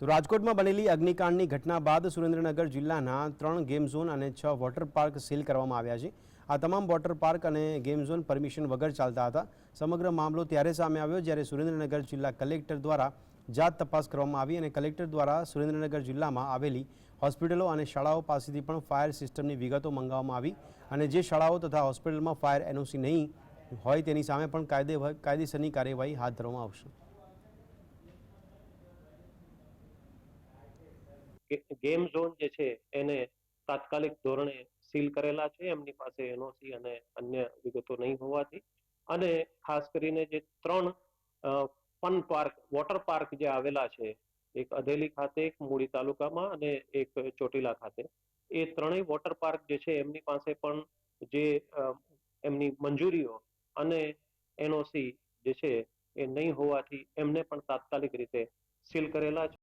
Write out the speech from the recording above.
તો રાજકોટમાં બનેલી અગ્નિકાંડની ઘટના બાદ સુરેન્દ્રનગર જિલ્લાના ત્રણ ગેમ ઝોન અને છ વોટર પાર્ક સીલ કરવામાં આવ્યા છે. આ તમામ વોટર પાર્ક અને ગેમ ઝોન પરમિશન વગર ચાલતા હતા. સમગ્ર મામલો ત્યારે સામે આવ્યો જ્યારે સુરેન્દ્રનગર જિલ્લા કલેક્ટર દ્વારા જાત તપાસ કરવામાં આવી અને કલેક્ટર દ્વારા સુરેન્દ્રનગર જિલ્લામાં આવેલી હોસ્પિટલો અને શાળાઓ પાસેથી પણ ફાયર સિસ્ટમની વિગતો મંગાવવામાં આવી અને જે શાળાઓ તથા હોસ્પિટલમાં ફાયર એનઓસી નહીં હોય તેની સામે પણ કાયદે કાયદેસરની કાર્યવાહી હાથ ધરવામાં આવશે. ગેમ ઝોન જે છે એને તાત્કાલિક ધોરણે સીલ કરેલા છે, એમની પાસે એનઓસી અને અન્ય વિગતો નહીં હોવાથી. અને ખાસ કરીને જે ત્રણ ફન પાર્ક, વોટર પાર્ક જે આવેલા છે, એક અધેલી ખાતે, એક મૂળી તાલુકામાં અને એક ચોટીલા ખાતે. એ ત્રણેય વોટર પાર્ક જે છે, એમની પાસે પણ જે એમની મંજૂરીઓ અને એનઓસી જે છે એ નહીં હોવાથી એમને પણ તાત્કાલિક રીતે સીલ કરેલા છે.